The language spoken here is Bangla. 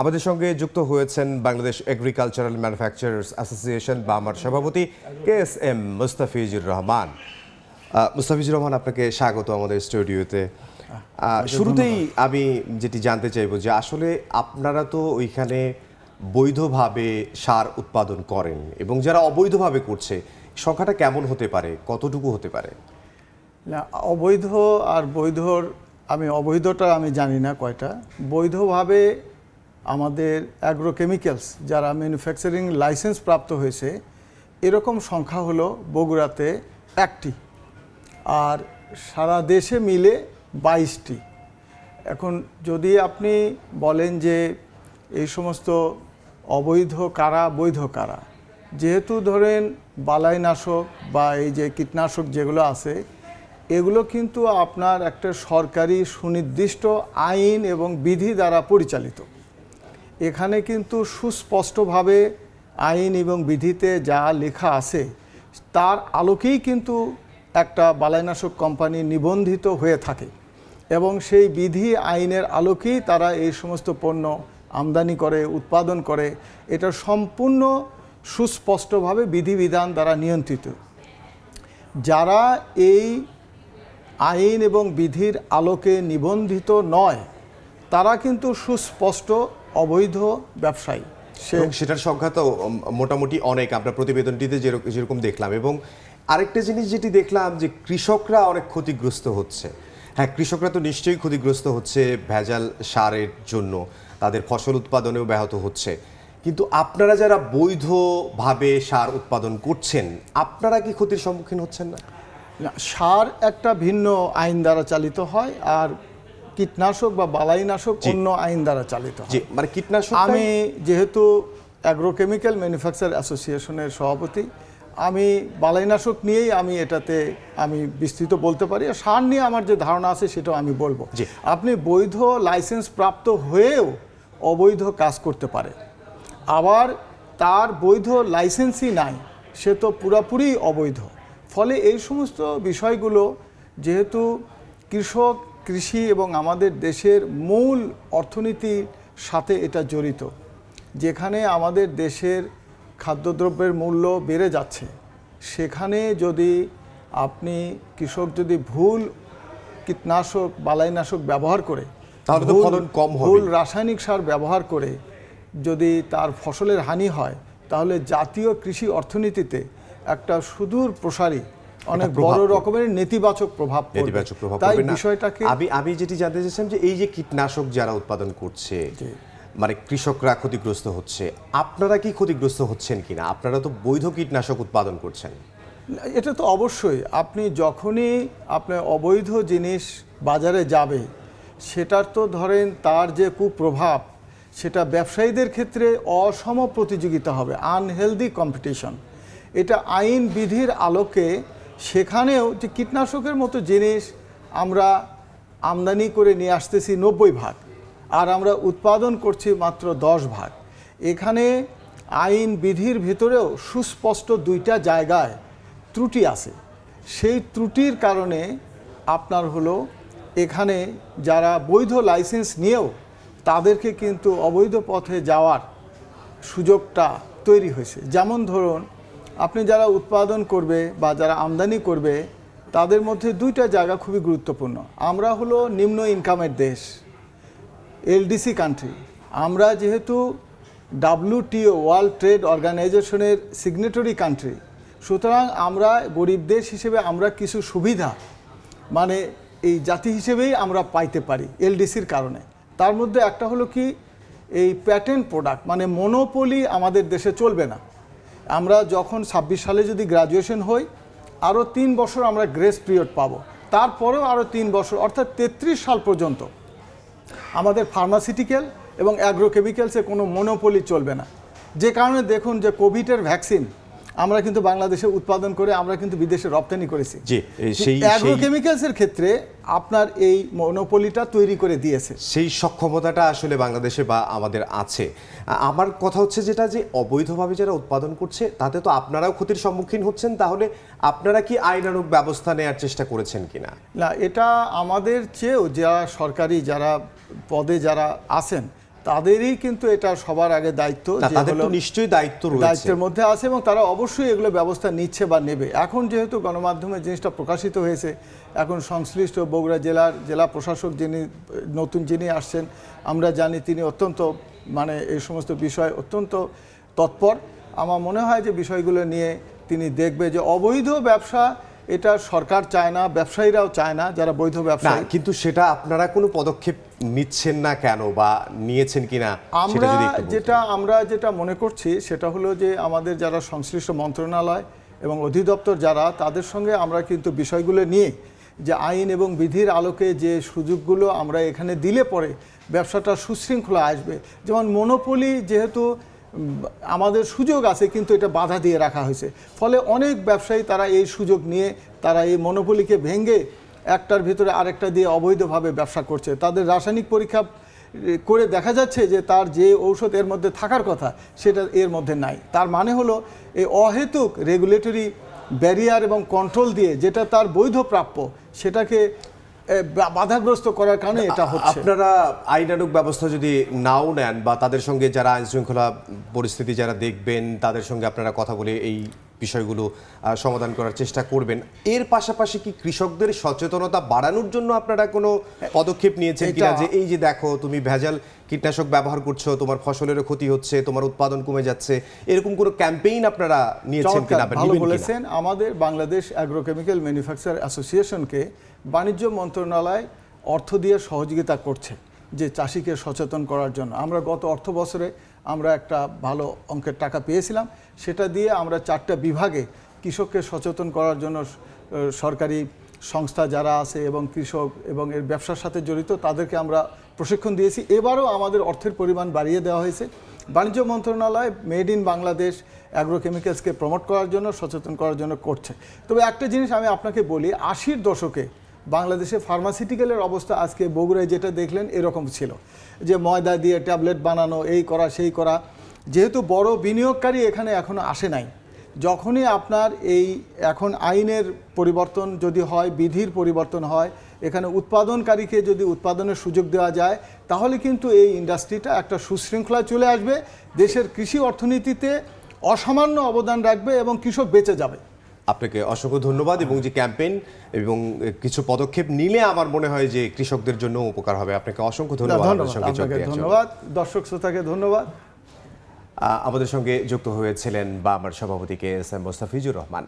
আমাদের সঙ্গে যুক্ত হয়েছেন বাংলাদেশ এগ্রিকালচারাল ম্যানুফ্যাকচারার্স অ্যাসোসিয়েশন বা আমার সভাপতি K S M Mustafizur Rahman. Mustafizur Rahman আপনাকে স্বাগত আমাদের স্টুডিওতে। শুরুতেই আমি যেটি জানতে চাইব যে আসলে আপনারা তো ওইখানে বৈধভাবে সার উৎপাদন করেন এবং যারা অবৈধভাবে করছে সংখ্যাটা কেমন হতে পারে? কতটুকু হতে পারে? না অবৈধ আর বৈধর আমি অবৈধটা আমি জানি না কয়টা। বৈধভাবে আমাদের অ্যাগ্রোকেমিক্যালস যারা ম্যানুফ্যাকচারিং লাইসেন্স প্রাপ্ত হয়েছে, এরকম সংখ্যা হলো বগুড়াতে একটি আর সারা দেশে মিলে বাইশটি। এখন যদি আপনি বলেন যে এই সমস্ত অবৈধ কারা, বৈধ কারা, যেহেতু ধরেন বালাইনাশক বা এই যে কীটনাশক যেগুলো আছে, এগুলো কিন্তু আপনার একটা সরকারি সুনির্দিষ্ট আইন এবং বিধি দ্বারা পরিচালিত। এখানে কিন্তু সুস্পষ্টভাবে আইন এবং বিধিতে যা লেখা আছে, তার আলোকেই কিন্তু একটা বালাইনাশক কোম্পানি নিবন্ধিত হয়ে থাকে এবং সেই বিধি আইনের আলোকেই তারা এই সমস্ত পণ্য আমদানি করে, উৎপাদন করে। এটা সম্পূর্ণ সুস্পষ্টভাবে বিধিবিধান দ্বারা নিয়ন্ত্রিত। যারা এই আইন এবং বিধির আলোকে নিবন্ধিত নয় তারা কিন্তু সুস্পষ্ট অবৈধ ব্যবসায়ী। সেটার সংখ্যা তো মোটামুটি অনেক। আমরা প্রতিবেদনটিতে যেরক- যেরকম দেখলাম। এবং আরেকটা জিনিস যেটি দেখলাম যে কৃষকরা অনেক ক্ষতিগ্রস্ত হচ্ছে। হ্যাঁ কৃষকরা তো নিশ্চয়ই ক্ষতিগ্রস্ত হচ্ছে ভেজাল সারের জন্য। তাদের ফসল উৎপাদনেও ব্যাহত হচ্ছে। কিন্তু আপনারা যারা বৈধভাবে সার উৎপাদন করছেন আপনারা কি ক্ষতির সম্মুখীন হচ্ছেন না, সার একটা ভিন্ন আইন দ্বারা চালিত হয়। আর কীটনাশক বা বালাইনাশক অন্য আইন দ্বারা চালিত হয়। মানে কীটনাশক আমি যেহেতু অ্যাগ্রোকেমিক্যাল ম্যানুফ্যাকচার অ্যাসোসিয়েশনের সভাপতি আমি বালাইনাশক নিয়েই আমি এটাতে আমি বিস্তৃত বলতে পারি। আর সার নিয়ে আমার যে ধারণা আছে সেটাও আমি বলব। আপনি বৈধ লাইসেন্স প্রাপ্ত হয়েও অবৈধ কাজ করতে পারে। আবার তার বৈধ লাইসেন্সই নাই সে তো পুরাপুরি অবৈধ। ফলে এই সমস্ত বিষয়গুলো যেহেতু কৃষক কৃষি এবং আমাদের দেশের মূল অর্থনীতির সাথে এটা জড়িত যেখানে আমাদের দেশের খাদ্যদ্রব্যের মূল্য বেড়ে যাচ্ছে। সেখানে যদি আপনি কৃষক যদি ভুল কীটনাশক বালাইনাশক ব্যবহার করে তাহলে তো ফলন কম ভুল রাসায়নিক সার ব্যবহার করে যদি তার ফসলের হানি হয় তাহলে জাতীয় কৃষি অর্থনীতিতে একটা সুদূর প্রসারী অনেক বড় রকমের নেতিবাচক প্রভাব নেতিবাচক প্রভাব তাই বিষয়টাকে আমি আমি যেটি জানতে চাইছিলাম যে এই যে কীটনাশক যারা উৎপাদন করছে। মানে কৃষকরা ক্ষতিগ্রস্ত হচ্ছে আপনারা কি ক্ষতিগ্রস্ত হচ্ছেন কিনা? আপনারা তো বৈধ কীটনাশক উৎপাদন করছেন। এটা তো অবশ্যই। আপনি যখনই আপনার অবৈধ জিনিস বাজারে যাবে সেটার তো ধরেন তার যে কুপ্রভাব সেটা ব্যবসায়ীদের ক্ষেত্রে অসম প্রতিযোগিতা হবে আনহেলদি কম্পিটিশন এটা আইন বিধির আলোকে সেখানেও যে কীটনাশকের মতো জিনিস আমরা আমদানি করে নিয়ে আসতেছি নব্বই ভাগ, আর আমরা উৎপাদন করছি মাত্র দশ ভাগ। এখানে আইন বিধির ভিতরেও সুস্পষ্ট দুইটা জায়গায় ত্রুটি আছে। সেই ত্রুটির কারণে আপনার হলো এখানে যারা বৈধ লাইসেন্স নিয়েও তাদেরকে কিন্তু অবৈধ পথে যাওয়ার সুযোগটা তৈরি হয়েছে। যেমন ধরুন আপনি যারা উৎপাদন করবে বা যারা আমদানি করবে, তাদের মধ্যে দুইটা জায়গা খুবই গুরুত্বপূর্ণ। আমরা হলো নিম্ন ইনকামের দেশ এলডিসি কান্ট্রি আমরা যেহেতু ডাব্লিউটিও ওয়ার্ল্ড ট্রেড অর্গানাইজেশনের সিগনেটরি কান্ট্রি সুতরাং আমরা গরিব দেশ হিসেবে আমরা কিছু সুবিধা মানে এই জাতি হিসেবেই আমরা পাইতে পারি এলডিসির কারণে। তার মধ্যে একটা হলো কি, এই প্যাটেন্ট প্রোডাক্ট মানে মনোপলি আমাদের দেশে চলবে না। আমরা যখন ছাব্বিশ সালে যদি গ্রাজুয়েশন হই আরও তিন বছর আমরা গ্রেস পিরিয়ড পাব। তারপরেও আরও তিন বছর, অর্থাৎ তেত্রিশ সাল পর্যন্ত আমাদের ফার্মাসিউটিক্যাল এবং অ্যাগ্রোকেমিক্যালসে কোনো মনোপলি চলবে না। যে কারণে দেখুন যে কোভিডের ভ্যাকসিন আমরা কিন্তু বাংলাদেশে উৎপাদন করে আমরা কিন্তু বিদেশে রপ্তানি করেছি। জি, সেই- অ্যাগ্রোকেমিক্যালসের ক্ষেত্রে আপনার এই মনোপলিটা তৈরি করে দিয়েছে। সেই সক্ষমতাটা আসলে বাংলাদেশে বা আমাদের আছে। আমার কথা হচ্ছে যেটা যে অবৈধভাবে যারা উৎপাদন করছে তাতে তো আপনারাও ক্ষতির সম্মুখীন হচ্ছেন তাহলে আপনারা কি আইনানুক ব্যবস্থা নেওয়ার চেষ্টা করেছেন কিনা? না এটা আমাদের চেয়েও যারা সরকারি যারা পদে যারা আছেন তাদেরই কিন্তু এটা সবার আগে দায়িত্ব তাদের তো নিশ্চয়ই দায়িত্ব রয়েছে। দায়িত্বের মধ্যে আছে এবং তারা অবশ্যই এগুলো ব্যবস্থা নিচ্ছে বা নেবে। এখন যেহেতু গণমাধ্যমে জিনিসটা প্রকাশিত হয়েছে এখন সংশ্লিষ্ট বগুড়া জেলার জেলা প্রশাসক যিনি নতুন যিনি আসছেন আমরা জানি তিনি অত্যন্ত মানে এই সমস্ত বিষয় অত্যন্ত তৎপর। আমার মনে হয় যে বিষয়গুলো নিয়ে তিনি দেখবে যে অবৈধ ব্যবসা এটা সরকার চায় না ব্যবসায়ীরাও চায় না যারা বৈধ ব্যবসায়ী কিন্তু সেটা আপনারা কোনো পদক্ষেপ নিচ্ছেন না কেন বা নিয়েছেন কিনা আমরা। যেটা আমরা যেটা মনে করছি সেটা হলো যে আমাদের যারা সংশ্লিষ্ট মন্ত্রণালয় এবং অধিদপ্তর যারা তাদের সঙ্গে আমরা কিন্তু বিষয়গুলো নিয়ে যে আইন এবং বিধির আলোকে যে সুযোগগুলো আমরা এখানে দিলে পরে ব্যবসাটা সুশৃঙ্খলা আসবে যেমন মনোপলি যেহেতু আমাদের সুযোগ আছে, কিন্তু এটা বাধা দিয়ে রাখা হয়েছে। ফলে অনেক ব্যবসায়ী তারা এই সুযোগ নিয়ে, তারা এই মনোপলিকে ভেঙে একটার ভিতরে আরেকটা দিয়ে অবৈধভাবে ব্যবসা করছে। তাদের রাসায়নিক পরীক্ষা করে দেখা যাচ্ছে যে তার যে ঔষধ এর মধ্যে থাকার কথা, সেটা এর মধ্যে নাই। তার মানে হলো এই অহেতুক রেগুলেটরি ব্যারিয়ার এবং কন্ট্রোল দিয়ে যেটা তার বৈধ প্রাপ্য সেটাকে বাধাগ্রস্ত করার কারণে এটা হচ্ছে। আপনারা আইনানুক ব্যবস্থা যদি নাও নেন বা তাদের সঙ্গে যারা আইন শৃঙ্খলা পরিস্থিতি যারা দেখবেন তাদের সঙ্গে আপনারা কথা বলে এই বিষয়গুলো সমাধান করার চেষ্টা করবেন। এর পাশাপাশি কি কৃষকদের সচেতনতা বাড়ানোর জন্য আপনারা কোনো পদক্ষেপ নিয়েছেন কিনা? যে এই যে দেখো তুমি ভেজাল কীটনাশক ব্যবহার করছ তোমার ফসলেরও ক্ষতি হচ্ছে তোমার উৎপাদন কমে যাচ্ছে এরকম কোনো ক্যাম্পেইন আপনারা নিয়েছেন কিনা? ভালো? বলেছেন। আমাদের বাংলাদেশ অ্যাগ্রোকেমিক্যাল ম্যানুফ্যাকচার অ্যাসোসিয়েশনকে বাণিজ্য মন্ত্রণালয় অর্থ দিয়ে সহযোগিতা করছে যে চাষিকে সচেতন করার জন্য। আমরা গত অর্থ বছরে আমরা একটা ভালো অঙ্কের টাকা পেয়েছিলাম। সেটা দিয়ে আমরা চারটা বিভাগে কৃষককে সচেতন করার জন্য সরকারি সংস্থা যারা আছে এবং কৃষক এবং এর ব্যবসার সাথে জড়িত, তাদেরকে আমরা প্রশিক্ষণ দিয়েছি। এবারও আমাদের অর্থের পরিমাণ বাড়িয়ে দেওয়া হয়েছে। বাণিজ্য মন্ত্রণালয় মেড ইন বাংলাদেশ অ্যাগ্রোকেমিক্যালসকে প্রমোট করার জন্য, সচেতন করার জন্য করছে। তবে একটা জিনিস আমি আপনাকে বলি, আশির দশকে বাংলাদেশে ফার্মাসিউটিক্যালের অবস্থা আজকে বগুড়ায় যেটা দেখলেন এরকম ছিল। যে ময়দা দিয়ে ট্যাবলেট বানানো, এই করা, সেই করা, যেহেতু বড় বিনিয়োগকারী এখানে এখনও আসে নাই। যখনই আপনার এই এখন আইনের পরিবর্তন যদি হয়, বিধির পরিবর্তন হয়, এখানে উৎপাদনকারীকে যদি উৎপাদনের সুযোগ দেওয়া যায়, তাহলে কিন্তু এই ইন্ডাস্ট্রিটা একটা সুশৃঙ্খলায় চলে আসবে, দেশের কৃষি অর্থনীতিতে অসামান্য অবদান রাখবে এবং কৃষক বেঁচে যাবে। আপনাকে অসংখ্য ধন্যবাদ এবং যে ক্যাম্পেইন এবং কিছু পদক্ষেপ নিলে আমার মনে হয় যে কৃষকদের জন্য উপকার হবে। আপনাকে অসংখ্য ধন্যবাদ ধন্যবাদ দর্শক শ্রোতাকে ধন্যবাদ। আমাদের সঙ্গে যুক্ত হয়েছিলেন বা আমার সভাপতি K S M Mostafizur Rahman.